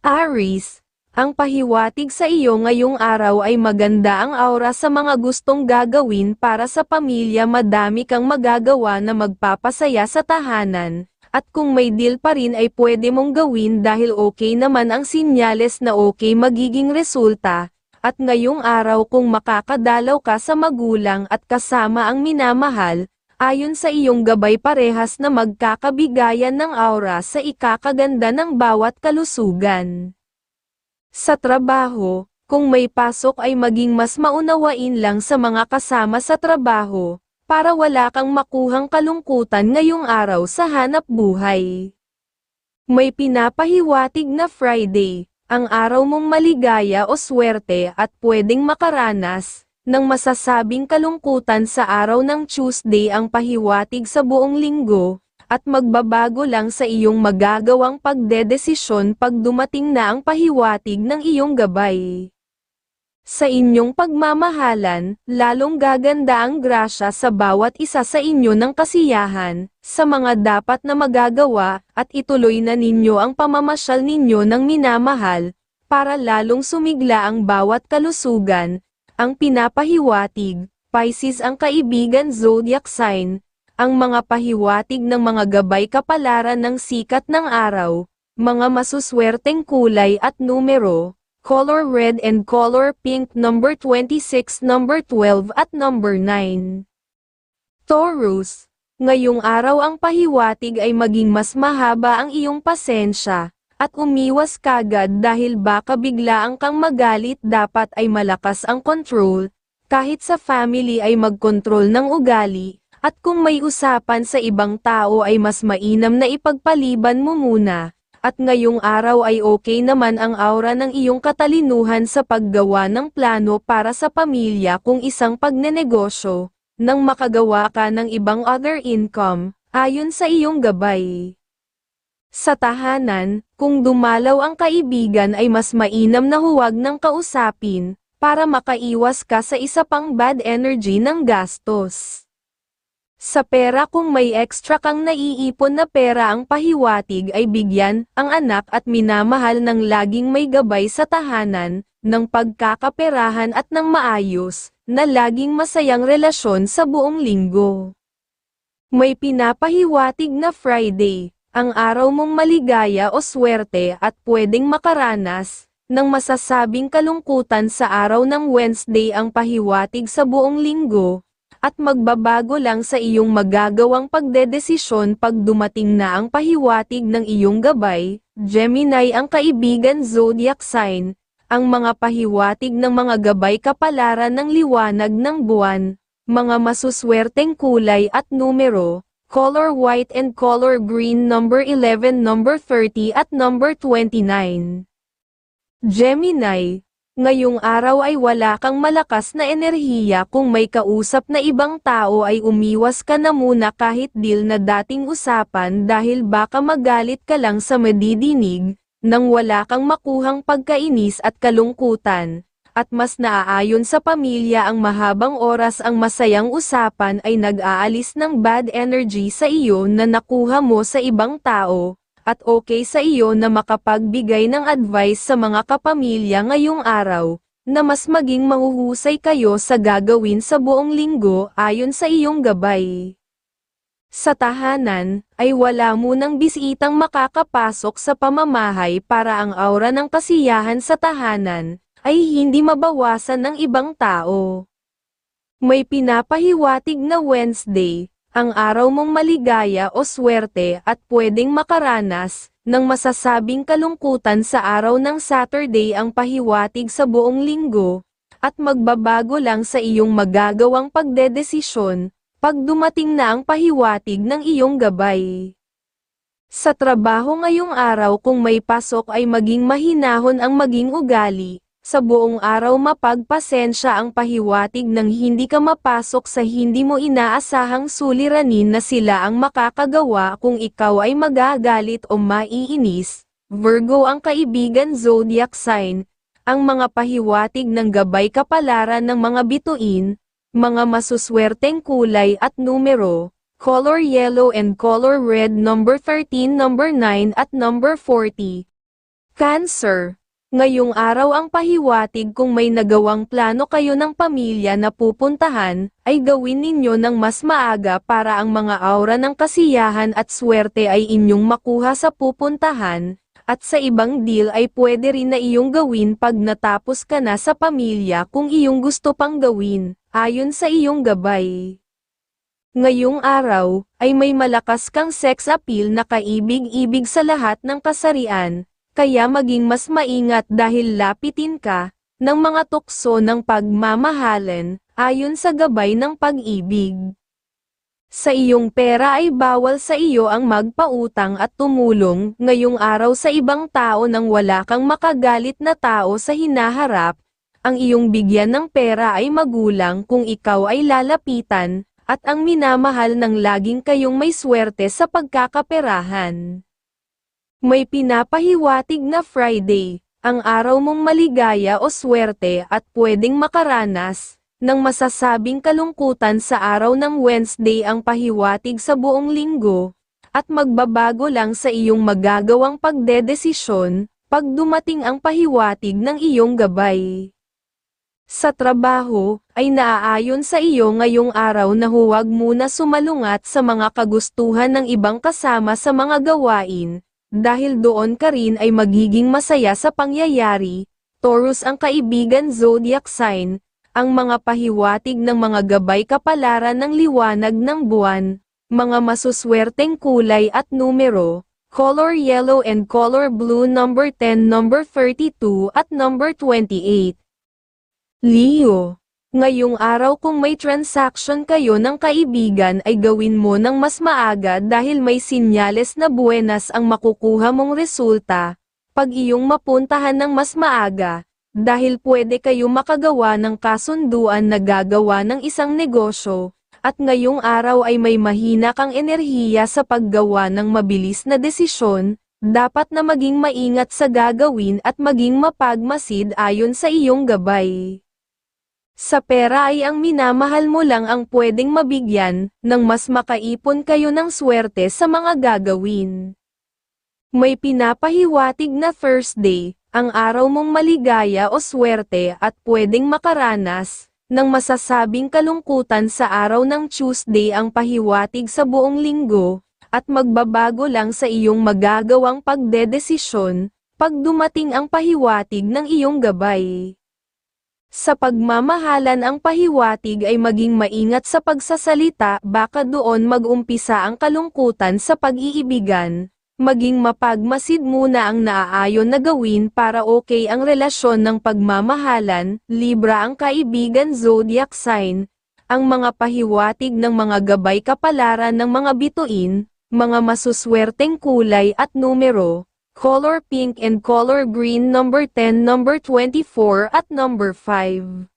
Aries, ang pahiwatig sa iyo ngayong araw ay maganda ang aura sa mga gustong gagawin para sa pamilya. Madami kang magagawa na magpapasaya sa tahanan, at kung may deal pa rin ay pwede mong gawin dahil okay naman ang sinyales na okay magiging resulta, at ngayong araw kung makakadalaw ka sa magulang at kasama ang minamahal, ayon sa iyong gabay parehas na magkakabigayan ng aura sa ikakaganda ng bawat kalusugan. Sa trabaho, kung may pasok ay maging mas maunawain lang sa mga kasama sa trabaho, para wala kang makuhang kalungkutan ngayong araw sa hanap buhay. May pinapahiwatig na Friday, ang araw mong maligaya o swerte at pwedeng makaranas, ng masasabing kalungkutan sa araw ng Tuesday ang pahiwatig sa buong linggo, at magbabago lang sa iyong magagawang pagdedesisyon pag dumating na ang pahiwatig ng iyong gabay. Sa inyong pagmamahalan, lalong gaganda ang grasya sa bawat isa sa inyo ng kasiyahan, sa mga dapat na magagawa, at ituloy na ninyo ang pamamasyal ninyo ng minamahal, para lalong sumigla ang bawat kalusugan, ang pinapahiwatig, Pisces ang kaibigan zodiac sign, ang mga pahiwatig ng mga gabay kapalaran ng sikat ng araw, mga masuswerteng kulay at numero, color red and color pink number 26, number 12 at number 9. Taurus, ngayong araw ang pahiwatig ay maging mas mahaba ang iyong pasensya, at umiwas kagad dahil baka biglaang kang magalit dapat ay malakas ang control, kahit sa family ay magkontrol ng ugali, at kung may usapan sa ibang tao ay mas mainam na ipagpaliban mo muna, at ngayong araw ay okay naman ang aura ng iyong katalinuhan sa paggawa ng plano para sa pamilya kung isang pagnenegosyo, nang makagawa ka ng ibang other income, ayon sa iyong gabay. Sa tahanan, kung dumalaw ang kaibigan ay mas mainam na huwag ng kausapin, para makaiwas ka sa isa pang bad energy ng gastos. Sa pera kung may extra kang naiipon na pera ang pahiwatig ay bigyan ang anak at minamahal ng laging may gabay sa tahanan, ng pagkakaperahan at ng maayos, na laging masayang relasyon sa buong linggo. May pinapahiwatig na Friday, ang araw mong maligaya o swerte at pwedeng makaranas, ng masasabing kalungkutan sa araw ng Wednesday ang pahiwatig sa buong linggo, at magbabago lang sa iyong magagawang pagdedesisyon pag dumating na ang pahiwatig ng iyong gabay, Gemini ang kaibigan zodiac sign, ang mga pahiwatig ng mga gabay kapalaran ng liwanag ng buwan, mga masuswerteng kulay at numero, color white and color green number 11 number 30 at number 29. Gemini, ngayong araw ay wala kang malakas na enerhiya kung may kausap na ibang tao ay umiwas ka na muna kahit deal na dating usapan dahil baka magalit ka lang sa madidinig, nang wala kang makuhang pagkainis at kalungkutan, at mas naaayon sa pamilya ang mahabang oras ang masayang usapan ay nag-aalis ng bad energy sa iyo na nakuha mo sa ibang tao, at okay sa iyo na makapagbigay ng advice sa mga kapamilya ngayong araw, na mas maging mahuhusay kayo sa gagawin sa buong linggo ayon sa iyong gabay. Sa tahanan, ay wala munang bisitang makakapasok sa pamamahay para ang aura ng kasiyahan sa tahanan, ay hindi mabawasan ng ibang tao. May pinapahiwatig na Wednesday, ang araw mong maligaya o swerte at pwedeng makaranas, ng masasabing kalungkutan sa araw ng Saturday ang pahiwatig sa buong linggo, at magbabago lang sa iyong magagawang pagdedesisyon, pag dumating na ang pahiwatig ng iyong gabay. Sa trabaho ngayong araw kung may pasok ay maging mahinahon ang maging ugali, sa buong araw mapagpasensya ang pahiwatig ng hindi ka mapasok sa hindi mo inaasahang suliranin na sila ang makakagawa kung ikaw ay magagalit o maiinis. Virgo ang kaibigan zodiac sign, ang mga pahiwatig ng gabay kapalaran ng mga bituin, mga masuswerteng kulay at numero, color yellow and color red number 13 number 9 at number 40. Cancer. Ngayong araw ang pahiwatig kung may nagawang plano kayo ng pamilya na pupuntahan, ay gawin ninyo ng mas maaga para ang mga aura ng kasiyahan at swerte ay inyong makuha sa pupuntahan, at sa ibang deal ay pwede rin na iyong gawin pag natapos ka na sa pamilya kung iyong gusto pang gawin, ayon sa iyong gabay. Ngayong araw, ay may malakas kang sex appeal na kaibig-ibig sa lahat ng kasarian, kaya maging mas maingat dahil lapitin ka, ng mga tukso ng pagmamahalan, ayon sa gabay ng pag-ibig. Sa iyong pera ay bawal sa iyo ang magpautang at tumulong ngayong araw sa ibang tao nang wala kang makagalit na tao sa hinaharap, ang iyong bigyan ng pera ay magulang kung ikaw ay lalapitan, at ang minamahal ng laging kayong may swerte sa pagkakaperahan. May pinapahiwatig na Friday, ang araw mong maligaya o swerte at pwedeng makaranas, ng masasabing kalungkutan sa araw ng Wednesday ang pahiwatig sa buong linggo, at magbabago lang sa iyong magagawang pagdedesisyon, pag dumating ang pahiwatig ng iyong gabay. Sa trabaho, ay naaayon sa iyo ngayong araw na huwag muna sumalungat sa mga kagustuhan ng ibang kasama sa mga gawain, dahil doon ka rin ay magiging masaya sa pangyayari. Taurus ang kaibigan zodiac sign, ang mga pahiwatig ng mga gabay kapalaran ng liwanag ng buwan, mga masuswerteng kulay at numero, color yellow and color blue number 10 number 32 at number 28. Leo Ngayong araw kung may transaction kayo ng kaibigan ay gawin mo ng mas maaga dahil may sinyales na buenas ang makukuha mong resulta, pag iyong mapuntahan ng mas maaga, dahil pwede kayo makagawa ng kasunduan na gagawa ng isang negosyo, at ngayong araw ay may mahina kang enerhiya sa paggawa ng mabilis na desisyon, dapat na maging maingat sa gagawin at maging mapagmasid ayon sa iyong gabay. Sa pera ay ang minamahal mo lang ang pwedeng mabigyan, nang mas makaipon kayo ng swerte sa mga gagawin. May pinapahiwatig na Thursday, ang araw mong maligaya o swerte at pwedeng makaranas, ng masasabing kalungkutan sa araw ng Tuesday ang pahiwatig sa buong linggo, at magbabago lang sa iyong magagawang pagdedesisyon, pag dumating ang pahiwatig ng iyong gabay. Sa pagmamahalan ang pahiwatig ay maging maingat sa pagsasalita baka doon mag-umpisa ang kalungkutan sa pag-iibigan, maging mapagmasid muna ang naaayon na gawin para okay ang relasyon ng pagmamahalan, Libra ang kaibigan zodiac sign, ang mga pahiwatig ng mga gabay kapalaran ng mga bituin, mga masuswerteng kulay at numero, color pink and color green number 10 number 24 at number 5.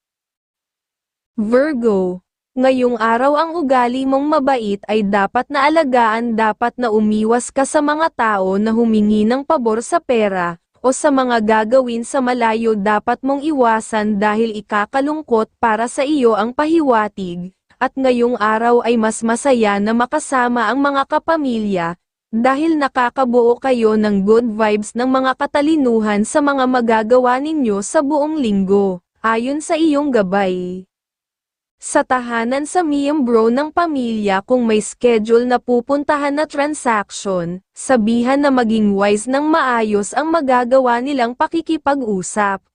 Virgo Ngayong araw ang ugali mong mabait ay dapat na alagaan dapat na umiwas ka sa mga tao na humingi ng pabor sa pera, o sa mga gagawin sa malayo dapat mong iwasan dahil ikakalungkot para sa iyo ang pahiwatig, at ngayong araw ay mas masaya na makasama ang mga kapamilya, dahil nakakabuo kayo ng good vibes ng mga katalinuhan sa mga magagawa ninyo sa buong linggo, ayon sa iyong gabay. Sa tahanan sa miyembro ng pamilya kung may schedule na pupuntahan na transaction, sabihan na maging wise ng maayos ang magagawa nilang pakikipag-usap.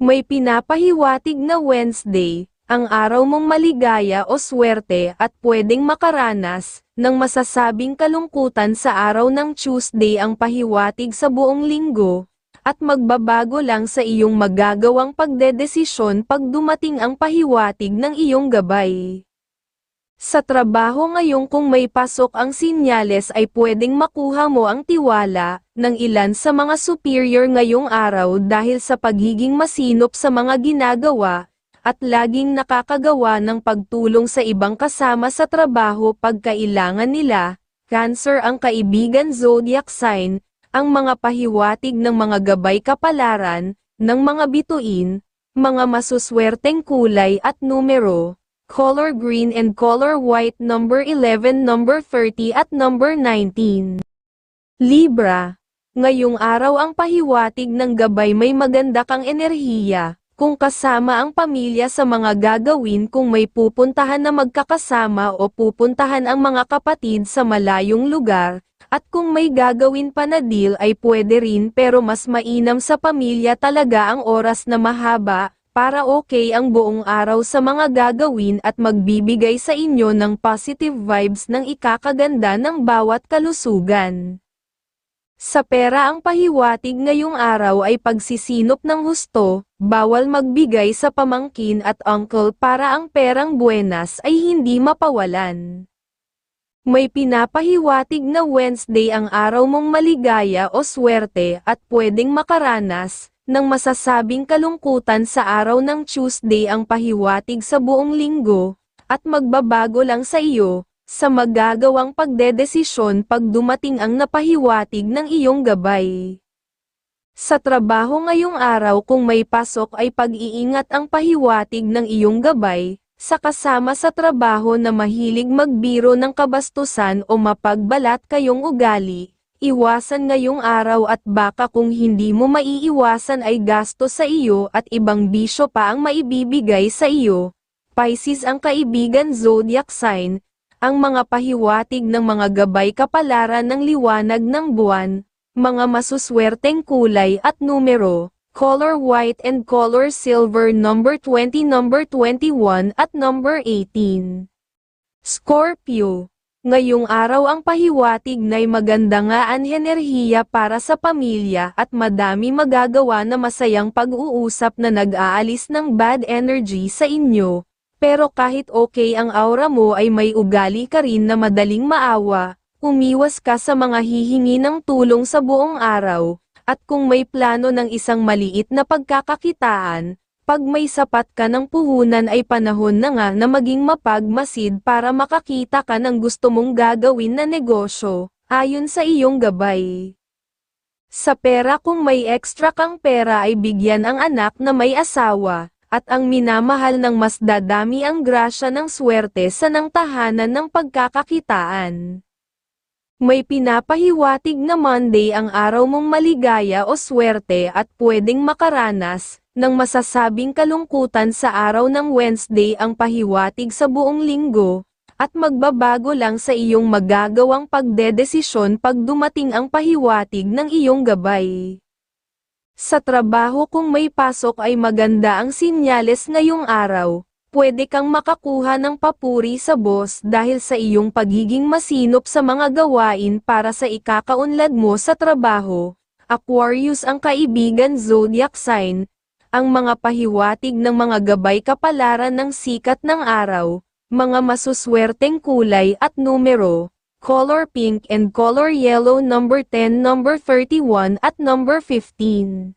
May pinapahiwatig na Wednesday, ang araw mong maligaya o swerte at pwedeng makaranas, ng masasabing kalungkutan sa araw ng Tuesday ang pahiwatig sa buong linggo, at magbabago lang sa iyong magagawang pagdedesisyon pag dumating ang pahiwatig ng iyong gabay. Sa trabaho ngayon kung may pasok ang sinyales ay pwedeng makuha mo ang tiwala ng ilan sa mga superior ngayong araw dahil sa pagiging masinop sa mga ginagawa, at laging nakakagawa ng pagtulong sa ibang kasama sa trabaho pag kailangan nila, Cancer ang kaibigan zodiac sign, ang mga pahiwatig ng mga gabay kapalaran, ng mga bituin, mga masuswerteng kulay at numero, color green and color white number 11 number 30 at number 19. Libra Ngayong araw ang pahiwatig ng gabay may maganda kang enerhiya, kung kasama ang pamilya sa mga gagawin kung may pupuntahan na magkakasama o pupuntahan ang mga kapatid sa malayong lugar, at kung may gagawin pa na deal ay pwede rin pero mas mainam sa pamilya talaga ang oras na mahaba, para okay ang buong araw sa mga gagawin at magbibigay sa inyo ng positive vibes ng ikakaganda ng bawat kalusugan. Sa pera ang pahiwatig ngayong araw ay pagsisinop ng husto, bawal magbigay sa pamangkin at uncle para ang perang buenas ay hindi mapawalan. May pinapahiwatig na Wednesday ang araw mong maligaya o swerte at pwedeng makaranas, ng masasabing kalungkutan sa araw ng Tuesday ang pahiwatig sa buong linggo, at magbabago lang sa iyo, sa magagawang pagdedesisyon pag dumating ang napahiwatig ng iyong gabay. Sa trabaho ngayong araw kung may pasok ay pag-iingat ang pahiwatig ng iyong gabay, sa kasama sa trabaho na mahilig magbiro ng kabastusan o mapagbalat kayong ugali, iwasan ngayong araw at baka kung hindi mo maiiwasan ay gasto sa iyo at ibang bisyo pa ang maibibigay sa iyo. Pisces ang kaibigan zodiac sign, ang mga pahiwatig ng mga gabay kapalaran ng liwanag ng buwan, mga masuswerteng kulay at numero, color white and color silver number 20 number 21 at number 18. Scorpio Ngayong araw ang pahiwatig na'y maganda nga ang enerhiya para sa pamilya at madami magagawa na masayang pag-uusap na nag-aalis ng bad energy sa inyo, pero kahit okay ang aura mo ay may ugali ka rin na madaling maawa, umiwas ka sa mga hihingi ng tulong sa buong araw, at kung may plano ng isang maliit na pagkakakitaan, pag may sapat ka ng puhunan ay panahon na nga na maging mapagmasid para makakita ka ng gusto mong gagawin na negosyo, ayon sa iyong gabay. Sa pera kung may extra kang pera ay bigyan ang anak na may asawa, at ang minamahal ng mas dadami ang grasya ng swerte sa nang tahanan ng pagkakakitaan. May pinapahiwatig na Monday ang araw mong maligaya o swerte at pwedeng makaranas, ng masasabing kalungkutan sa araw ng Wednesday ang pahiwatig sa buong linggo, at magbabago lang sa iyong magagawang pagdedesisyon pag dumating ang pahiwatig ng iyong gabay. Sa trabaho kung may pasok ay maganda ang sinyales ngayong araw, pwede kang makakuha ng papuri sa boss dahil sa iyong pagiging masinop sa mga gawain para sa ikakaunlad mo sa trabaho. Aquarius ang kaibigan zodiac sign, ang mga pahiwatig ng mga gabay kapalaran ng sikat ng araw, mga masuswerteng kulay at numero, color pink and color yellow number 10 number 31 at number 15.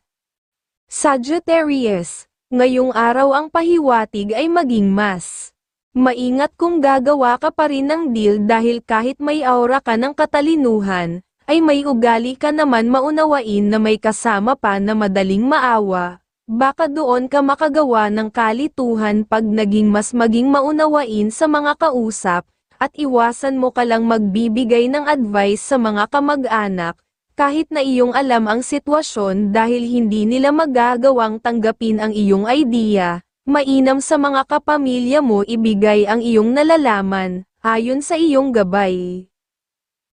Sagittarius, ngayong araw ang pahiwatig ay maging mas. Maingat kung gagawa ka pa rin ng deal dahil kahit may aura ka ng katalinuhan, ay may ugali ka naman maunawain na may kasama pa na madaling maawa. Baka doon ka makagawa ng kalituhan pag naging mas maging maunawain sa mga kausap, at iwasan mo ka lang magbibigay ng advice sa mga kamag-anak, kahit na iyong alam ang sitwasyon dahil hindi nila magagawang tanggapin ang iyong idea, mainam sa mga kapamilya mo ibigay ang iyong nalalaman, ayon sa iyong gabay.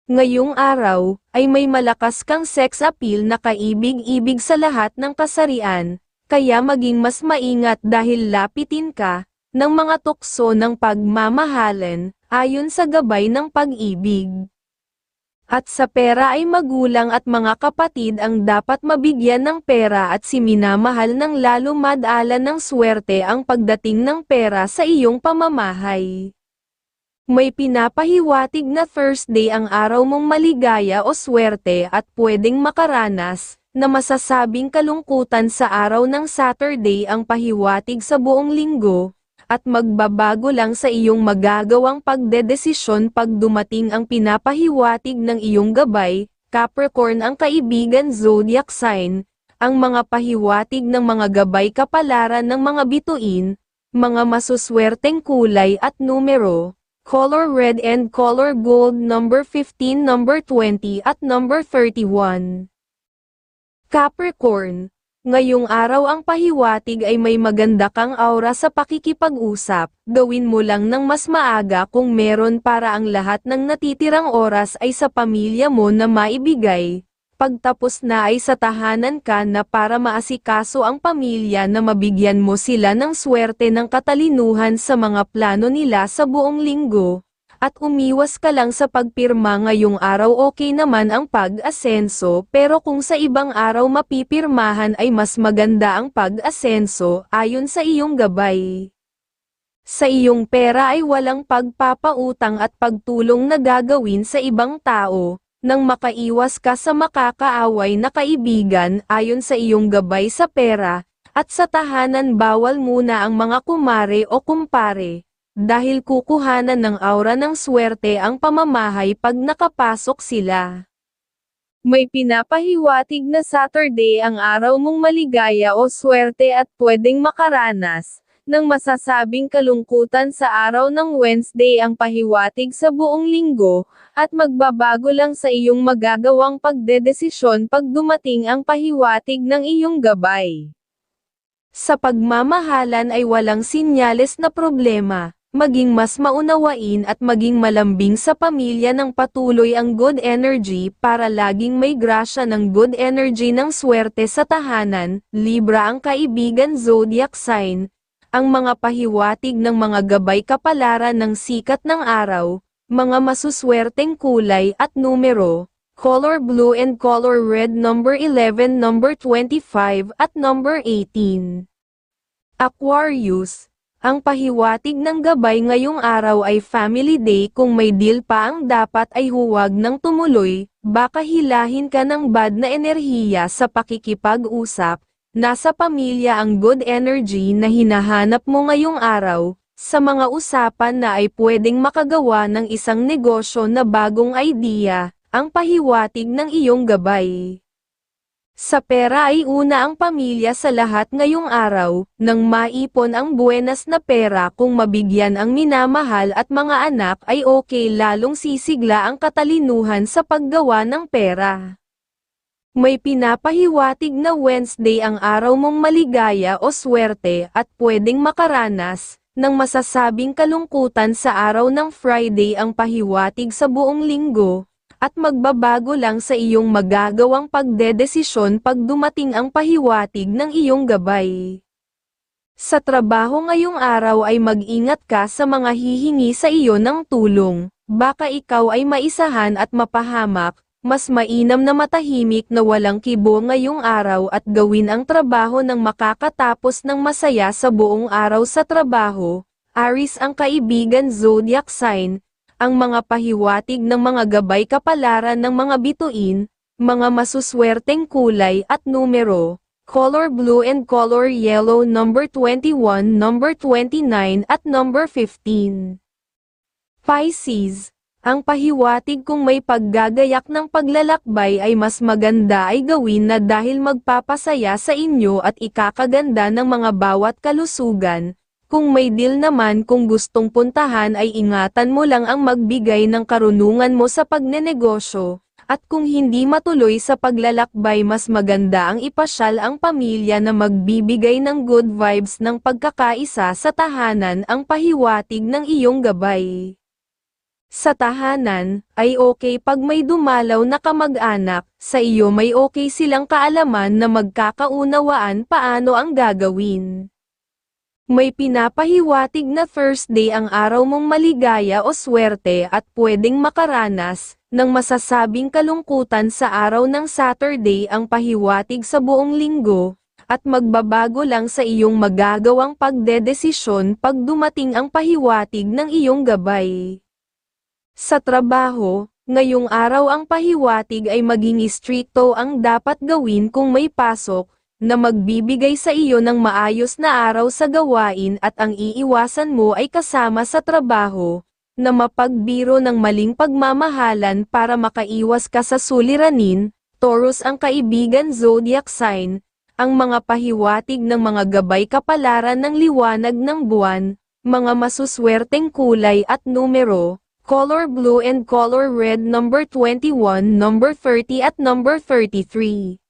Ngayong araw, ay may malakas kang sex appeal na kaibig-ibig sa lahat ng kasarian, kaya maging mas maingat dahil lapitin ka, ng mga tukso ng pagmamahalan, ayon sa gabay ng pag-ibig. At sa pera ay magulang at mga kapatid ang dapat mabigyan ng pera at si minamahal ng lalo madala ng swerte ang pagdating ng pera sa iyong pamamahay. May pinapahiwatig na Thursday ang araw mong maligaya o swerte at pwedeng makaranas, na masasabing kalungkutan sa araw ng Saturday ang pahiwatig sa buong linggo, at magbabago lang sa iyong magagawang pagdedesisyon pag dumating ang pinapahiwatig ng iyong gabay, Capricorn ang kaibigan zodiac sign, ang mga pahiwatig ng mga gabay kapalaran ng mga bituin, mga masuswerteng kulay at numero, color red and color gold number 15 number 20 at number 31. Capricorn, ngayong araw ang pahiwatig ay may maganda kang aura sa pakikipag-usap, gawin mo lang ng mas maaga kung meron para ang lahat ng natitirang oras ay sa pamilya mo na maibigay. Pagtapos na ay sa tahanan ka na para maasikaso ang pamilya na mabigyan mo sila ng swerte ng katalinuhan sa mga plano nila sa buong linggo. At umiwas ka lang sa pagpirma ngayong araw okay naman ang pag-asenso pero kung sa ibang araw mapipirmahan ay mas maganda ang pag-asenso ayon sa iyong gabay. Sa iyong pera ay walang pagpapautang at pagtulong na gagawin sa ibang tao, nang makaiwas ka sa makakaaway na kaibigan ayon sa iyong gabay sa pera, at sa tahanan bawal muna ang mga kumare o kumpare, dahil kukuhanan ng aura ng swerte ang pamamahay pag nakapasok sila. May pinapahiwatig na Saturday ang araw mong maligaya o swerte at pwedeng makaranas, ng masasabing kalungkutan sa araw ng Wednesday ang pahiwatig sa buong linggo, at magbabago lang sa iyong magagawang pagdedesisyon pag dumating ang pahiwatig ng iyong gabay. Sa pagmamahalan ay walang sinyales na problema, maging mas maunawain at maging malambing sa pamilya ng patuloy ang good energy para laging may grasya ng good energy ng swerte sa tahanan, Libra ang kaibigan zodiac sign, ang mga pahiwatig ng mga gabay kapalaran ng sikat ng araw, mga masuswerteng kulay at numero, color blue and color red number 11 number 25 at number 18. Aquarius, ang pahiwatig ng gabay ngayong araw ay family day kung may deal pa ang dapat ay huwag nang tumuloy, baka hilahin ka ng bad na enerhiya sa pakikipag-usap, Nasa pamilya ang good energy na hinahanap mo ngayong araw, sa mga usapan na ay pwedeng makagawa ng isang negosyo na bagong idea, ang pahiwatig ng iyong gabay. Sa pera ay una ang pamilya sa lahat ngayong araw, nang maipon ang buenas na pera kung mabigyan ang minamahal at mga anak ay okay lalong sisigla ang katalinuhan sa paggawa ng pera. May pinapahiwatig na Wednesday ang araw mong maligaya o swerte at pwedeng makaranas, ng masasabing kalungkutan sa araw ng Friday ang pahiwatig sa buong linggo, at magbabago lang sa iyong magagawang pagdedesisyon pag dumating ang pahiwatig ng iyong gabay. Sa trabaho ngayong araw ay mag-ingat ka sa mga hihingi sa iyo ng tulong, baka ikaw ay maisahan at mapahamak, mas mainam na matahimik na walang kibo ngayong araw at gawin ang trabaho ng makakatapos ng masaya sa buong araw sa trabaho. Aris ang kaibigan zodiac sign, ang mga pahiwatig ng mga gabay kapalaran ng mga bituin, mga masuswerteng kulay at numero, color blue and color yellow number 21, number 29 at number 15. Pisces ang pahiwatig kung may paggagayak ng paglalakbay ay mas maganda ay gawin na dahil magpapasaya sa inyo at ikakaganda ng mga bawat kalusugan. Kung may deal naman kung gustong puntahan ay ingatan mo lang ang magbigay ng karunungan mo sa pagnenegosyo. At kung hindi matuloy sa paglalakbay mas maganda ang ipasyal ang pamilya na magbibigay ng good vibes ng pagkakaisa sa tahanan ang pahiwatig ng iyong gabay. Sa tahanan, ay okay pag may dumalaw na kamag-anak, sa iyo may okay silang kaalaman na magkakaunawaan paano ang gagawin. May pinapahiwatig na Thursday ang araw mong maligaya o swerte at pwedeng makaranas, ng masasabing kalungkutan sa araw ng Saturday ang pahiwatig sa buong linggo, at magbabago lang sa iyong magagawang pagdedesisyon pag dumating ang pahiwatig ng iyong gabay. Sa trabaho, ngayong araw ang pahiwatig ay maging istrikto ang dapat gawin kung may pasok, na magbibigay sa iyo ng maayos na araw sa gawain at ang iiwasan mo ay kasama sa trabaho, na mapagbiro ng maling pagmamahalan para makaiwas ka sa suliranin, Taurus ang kaibigan zodiac sign, ang mga pahiwatig ng mga gabay kapalaran ng liwanag ng buwan, mga masuswerteng kulay at numero, color blue and color red number 21, number 30 at number 33.